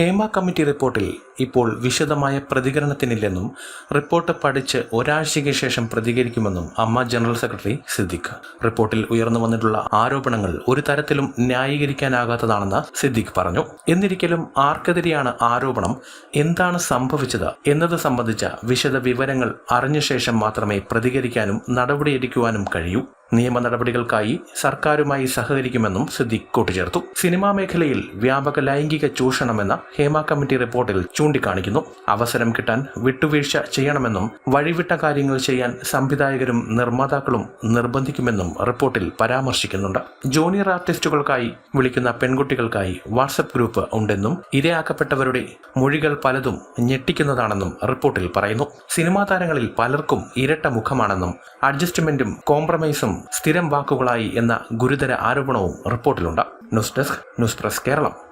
Hema committee റിപ്പോർട്ടിൽ ഇപ്പോൾ വിശദമായ പ്രതികരണത്തിനില്ലെന്നും റിപ്പോർട്ട് പഠിച്ച് ഒരാഴ്ചയ്ക്ക് ശേഷം പ്രതികരിക്കുമെന്നും അമ്മ ജനറൽ സെക്രട്ടറി സിദ്ദിഖ്. റിപ്പോർട്ടിൽ ഉയർന്നു വന്നിട്ടുള്ള ആരോപണങ്ങൾ ഒരു തരത്തിലും ന്യായീകരിക്കാനാകാത്തതാണെന്ന് സിദ്ദിഖ് പറഞ്ഞു. എന്നിരിക്കലും ആർക്കെതിരെയാണ് ആരോപണം എന്താണ് സംഭവിച്ചത് എന്നത് സംബന്ധിച്ച വിശദ വിവരങ്ങൾ അറിഞ്ഞ ശേഷം മാത്രമേ പ്രതികരിക്കാനും നടപടിയെടുക്കുവാനും കഴിയൂ. നിയമ നടപടികൾക്കായി സർക്കാരുമായി സഹകരിക്കുമെന്നും സിദ്ദിഖ് കൂട്ടിച്ചേർത്തു. സിനിമാ മേഖലയിൽ വ്യാപക ലൈംഗിക ചൂഷണമെന്ന ഹേമ കമ്മിറ്റി റിപ്പോർട്ടിൽ ചൂണ്ടിക്കാണിക്കുന്നു. അവസരം കിട്ടാൻ വിട്ടുവീഴ്ച ചെയ്യണമെന്നും വഴിവിട്ട കാര്യങ്ങൾ ചെയ്യാൻ സംവിധായകരും നിർമ്മാതാക്കളും നിർബന്ധിക്കുമെന്നും റിപ്പോർട്ടിൽ പരാമർശിക്കുന്നുണ്ട്. ജൂനിയർ ആർട്ടിസ്റ്റുകൾക്കായി വിളിക്കുന്ന പെൺകുട്ടികൾക്കായി വാട്സപ്പ് ഗ്രൂപ്പ് ഉണ്ടെന്നും ഇരയാക്കപ്പെട്ടവരുടെ മൊഴികൾ പലതും ഞെട്ടിക്കുന്നതാണെന്നും റിപ്പോർട്ടിൽ പറയുന്നു. സിനിമാ താരങ്ങളിൽ പലർക്കും ഇരട്ട മുഖമാണെന്നും അഡ്ജസ്റ്റ്മെന്റും കോംപ്രമൈസും സ്ഥിരം വാക്കുകളായി എന്ന ഗുരുതര ആരോപണവും റിപ്പോർട്ടിലുണ്ട്. News desk news press Keralam.